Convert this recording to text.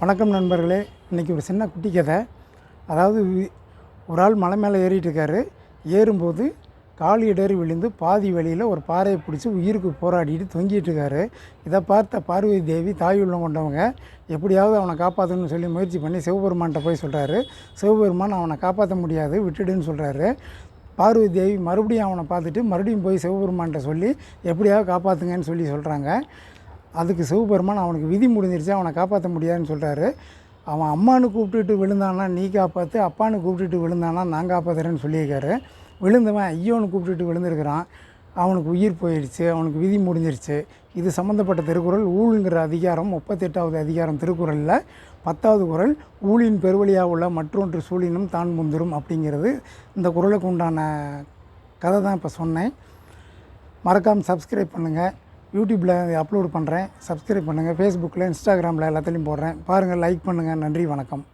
வணக்கம் நண்பர்களே. இன்றைக்கி ஒரு சின்ன குட்டி கதை. அதாவது ஒரு ஆள் மலை மேலே ஏறிட்டு இருக்காரு ஏறும்போது கால் இடறி விழுந்து பாதி வழியில் ஒரு பாறையை பிடிச்சி உயிருக்கு போராடிட்டு தொங்கிட்டு இருக்காரு இதை பார்த்த பார்வதி தேவி தாய் உள்ளம் கொண்டவங்க எப்படியாவது அவனை காப்பாற்றணும்னு சொல்லி முயற்சி பண்ணி சிவபெருமான்கிட்ட போய் சொல்கிறாரு சிவபெருமான் அவனை காப்பாற்ற முடியாது விட்டுடுன்னு சொல்கிறாரு பார்வதி தேவி மறுபடியும் அவனை பார்த்துட்டு மறுபடியும் போய் சிவபெருமான்கிட்ட சொல்லி எப்படியாவது காப்பாற்றுங்கன்னு சொல்லி சொல்கிறாங்க அதுக்கு சிவபெருமான் அவனுக்கு விதி முடிஞ்சிருச்சு அவனை காப்பாற்ற முடியாதுன்னு சொல்கிறாரு அவன் அம்மானு கூப்பிட்டுட்டு விழுந்தானா நீ காப்பாற்று அப்பான்னு கூப்பிட்டுட்டு விழுந்தானா நான் காப்பாற்றுறேன்னு சொல்லியிருக்காரு. விழுந்தவன் ஐயோன்னு கூப்பிட்டுட்டு விழுந்திருக்கிறான். அவனுக்கு உயிர் போயிடுச்சு அவனுக்கு விதி முடிஞ்சிருச்சு. இது சம்மந்தப்பட்ட திருக்குறள் ஊழுங்கிற அதிகாரம் முப்பத்தெட்டாவது அதிகாரம் திருக்குறளில் பத்தாவது குறள் ஊழின் பெருவழியாக உள்ள மற்றொன்று சூழினும் தான் முந்திரும் அப்படிங்கிறது. இந்த குறளுக்கு உண்டான கதை தான் இப்போ சொன்னேன். மறக்காமல் சப்ஸ்கிரைப் பண்ணுங்கள் யூடியூப்பில் அப்லோட் பண்ணுறேன் சப்ஸ்கிரைப் பண்ணுங்கள் ஃபேஸ்புக்கில் இன்ஸ்டாகிராமில் எல்லாத்துலேயும் போடுறேன். பாருங்கள் லைக் பண்ணுங்கள் நன்றி வணக்கம்.